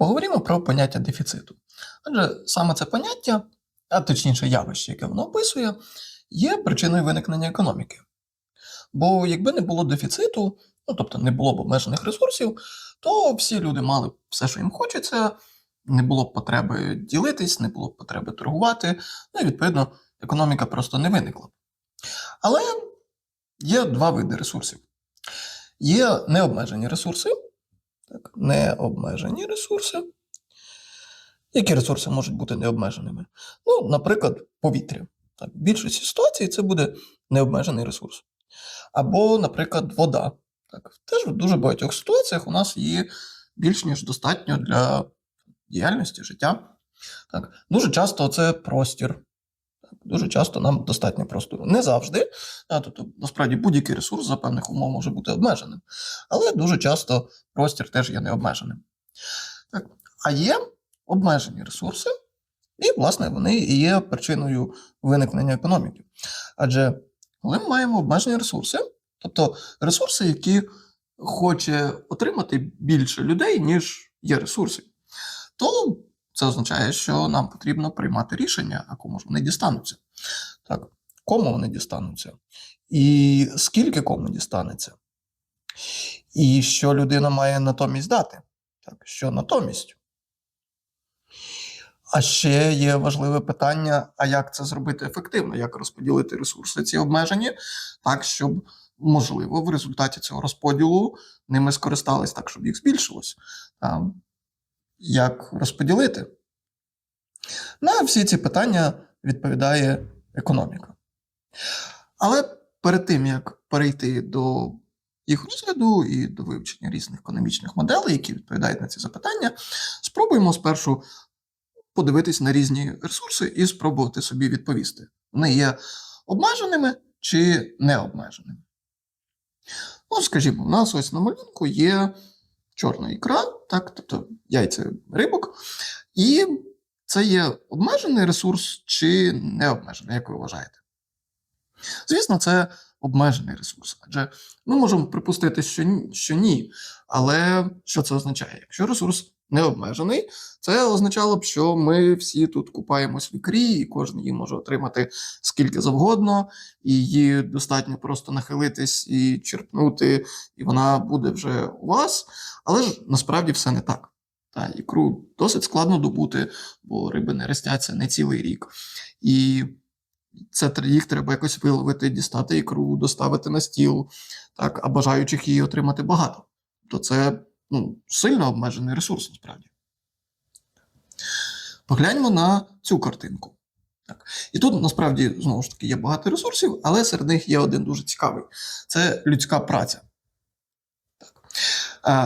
Поговоримо про поняття дефіциту. Адже саме це поняття, а точніше явище, яке воно описує, є причиною виникнення економіки. Бо якби не було дефіциту, ну тобто не було б обмежених ресурсів, то всі люди мали все, що їм хочеться, не було б потреби ділитись, не було б потреби торгувати, ну і відповідно економіка просто не виникла. Але є два види ресурсів. Є необмежені ресурси, так, необмежені ресурси. Які ресурси можуть бути необмеженими? Ну, наприклад, повітря. Так, в більшості ситуацій це буде необмежений ресурс. Або, наприклад, вода. Так, теж в дуже багатьох ситуаціях у нас її більш ніж достатньо для діяльності, життя. Так, дуже часто це простір. Дуже часто нам достатньо простору. Не завжди. А, тобто, насправді, будь-який ресурс за певних умов може бути обмеженим. Але дуже часто простір теж є необмеженим. Так. А є обмежені ресурси, і, власне, вони і є причиною виникнення економіки. Адже коли ми маємо обмежені ресурси, тобто ресурси, які хоче отримати більше людей, ніж є ресурси, то це означає, що нам потрібно приймати рішення, а кому ж вони дістануться. Так, кому вони дістануться, і скільки кому дістанеться, і що людина має натомість дати. Так, що натомість. А ще є важливе питання: а як це зробити ефективно, як розподілити ресурси ці обмежені, так, щоб, можливо, в результаті цього розподілу ними скористались так, щоб їх збільшилось. А, як розподілити? На всі ці питання відповідає економіка. Але перед тим, як перейти до їх розгляду і до вивчення різних економічних моделей, які відповідають на ці запитання, спробуємо спершу подивитись на різні ресурси і спробувати собі відповісти. Вони є обмеженими чи необмеженими. Ну, скажімо, у нас ось на малюнку є чорна ікра, так, тобто яйця рибок, і це є обмежений ресурс чи не обмежений, як ви вважаєте? Звісно, це обмежений ресурс, адже ми можемо припустити, що що ні. Але що це означає? Якщо ресурс не обмежений, це означало б, що ми всі тут купаємось в ікрі, і кожен її може отримати скільки завгодно, і її достатньо просто нахилитись і черпнути, і вона буде вже у вас. Але ж насправді все не так. Та ікру досить складно добути, бо риби не ростяться не цілий рік. І це їх треба якось виловити, дістати ікру, доставити на стіл, так, а бажаючих її отримати багато. То це ну, сильно обмежений ресурс насправді. Погляньмо на цю картинку. Так. І тут насправді знову ж таки є багато ресурсів, але серед них є один дуже цікавий: це людська праця. Так.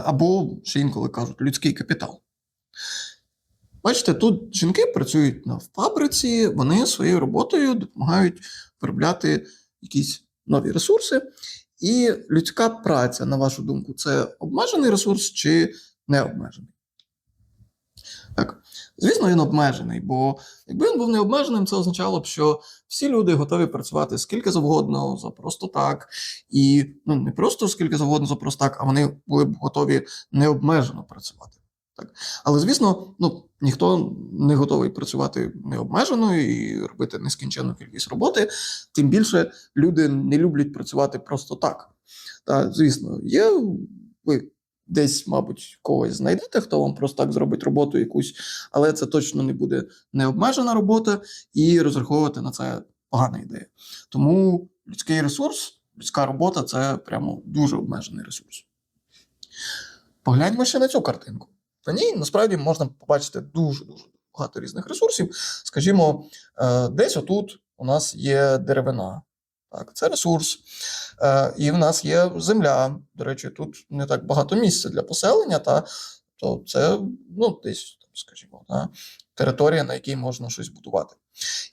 Або ще інколи кажуть людський капітал. Бачите, тут жінки працюють на фабриці, вони своєю роботою допомагають виробляти якісь нові ресурси. І людська праця, на вашу думку, це обмежений ресурс чи не обмежений? Так, звісно, він обмежений, бо якби він був не обмеженим, це означало б, що всі люди готові працювати скільки завгодно за просто так. І ну, не просто скільки завгодно за просто так, а вони були б готові необмежено працювати. Так. Але, звісно, ну, ніхто не готовий працювати необмежено і робити нескінченну кількість роботи. Тим більше люди не люблять працювати просто так. Та, звісно, є ви десь, мабуть, когось знайдете, хто вам просто так зробить роботу якусь, але це точно не буде необмежена робота, і розраховувати на це погана ідея. Тому людський ресурс, людська робота це прямо дуже обмежений ресурс. Погляньмо ще на цю картинку. На ній насправді можна побачити дуже дуже багато різних ресурсів. Скажімо, е, десь отут у нас є деревина. Так, це ресурс. Е, І в нас є земля. До речі, тут не так багато місця для поселення, та то це ну, десь, скажімо, та, територія, на якій можна щось будувати.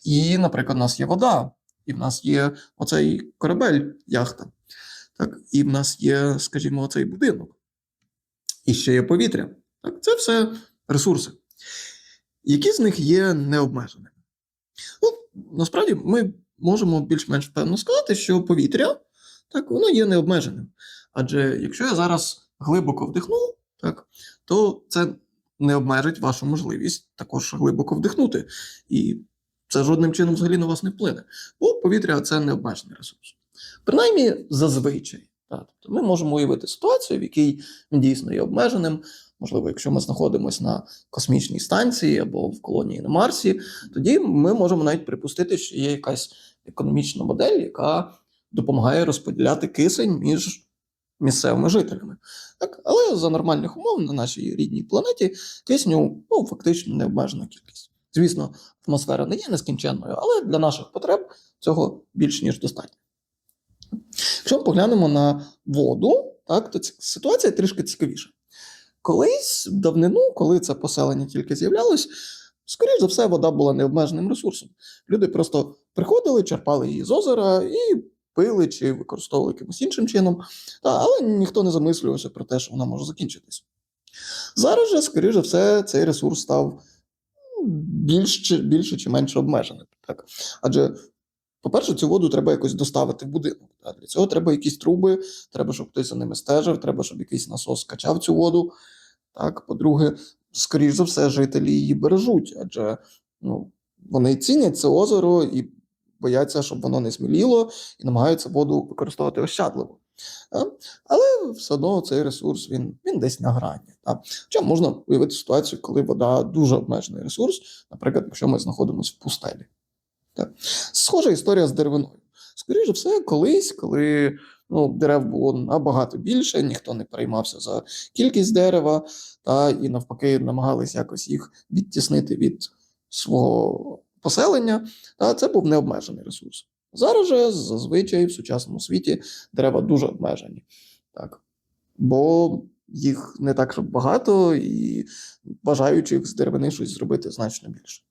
І, наприклад, у нас є вода, і в нас є оцей корабель, яхта. Так, і в нас є, скажімо, оцей будинок. І ще є повітря. Так, це все ресурси. Які з них є необмеженими? Ну, насправді, ми можемо більш-менш впевнено сказати, що повітря так, воно є необмеженим. Адже якщо я зараз глибоко вдихну, так, то це не обмежить вашу можливість також глибоко вдихнути. І це жодним чином взагалі на вас не вплине. Бо повітря це необмежений ресурс. Принаймні, зазвичай. Так. Тобто ми можемо уявити ситуацію, в якій він дійсно є обмеженим. Можливо, якщо ми знаходимося на космічній станції або в колонії на Марсі, тоді ми можемо навіть припустити, що є якась економічна модель, яка допомагає розподіляти кисень між місцевими жителями. Так? Але за нормальних умов на нашій рідній планеті кисню ну, фактично необмежена кількість. Звісно, атмосфера не є нескінченною, але для наших потреб цього більш ніж достатньо. Якщо ми поглянемо на воду, так, то ці- ситуація трішки цікавіша. Колись давнину, коли це поселення тільки з'являлось, скоріш за все, вода була необмеженим ресурсом. Люди просто приходили, черпали її з озера і пили чи використовували якимось іншим чином, та, але ніхто не замислювався про те, що вона може закінчитись. Зараз же, скоріш за все, цей ресурс став більш чи, більше чи менше обмеженим. Так? Адже, по-перше, цю воду треба якось доставити в будинок. Для цього треба якісь труби, треба, щоб хтось за ними стежив, треба, щоб якийсь насос качав цю воду. Так, по-друге, скоріш за все, жителі її бережуть, адже ну, вони цінять це озеро і бояться, щоб воно не зміліло, і намагаються воду використовувати ощадливо. Але все одно цей ресурс він, він десь на грані. Так? Хоча можна уявити ситуацію, коли вода дуже обмежений ресурс, наприклад, якщо ми знаходимося в пустелі. Так? Схожа історія з деревиною. Скоріше все, колись, коли ну, дерев було набагато більше, ніхто не переймався за кількість дерева, та і навпаки намагались якось їх відтіснити від свого поселення. Та це був необмежений ресурс. Зараз же зазвичай в сучасному світі дерева дуже обмежені. Так. Бо їх не так щоб багато, і бажаючих з деревини щось зробити значно більше.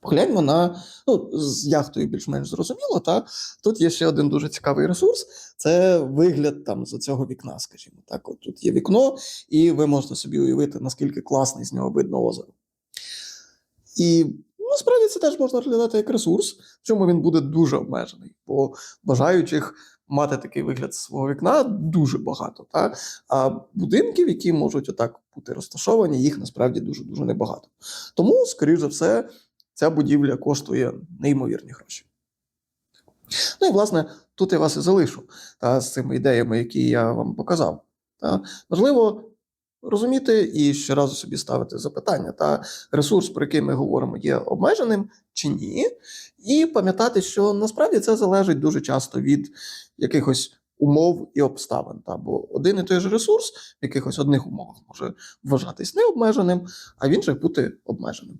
Погляньмо на ну, з яхтою більш-менш зрозуміло, та тут є ще один дуже цікавий ресурс це вигляд там з цього вікна, скажімо так. От тут є вікно, і ви можете собі уявити, наскільки класний з нього видно озеро. І насправді це теж можна розглядати як ресурс, в чому він буде дуже обмежений, бо бажаючих мати такий вигляд з свого вікна дуже багато. Та? А будинків, які можуть отак бути розташовані, їх насправді дуже дуже небагато. Тому, скоріш за все, ця будівля коштує неймовірні гроші. Ну і власне, тут я вас і залишу та, з цими ідеями, які я вам показав. Та. Важливо розуміти і щоразу собі ставити запитання, та ресурс, про який ми говоримо, є обмеженим чи ні, і пам'ятати, що насправді це залежить дуже часто від якихось умов і обставин. Та, бо один і той же ресурс в якихось одних умовах може вважатись необмеженим, а в інших бути обмеженим.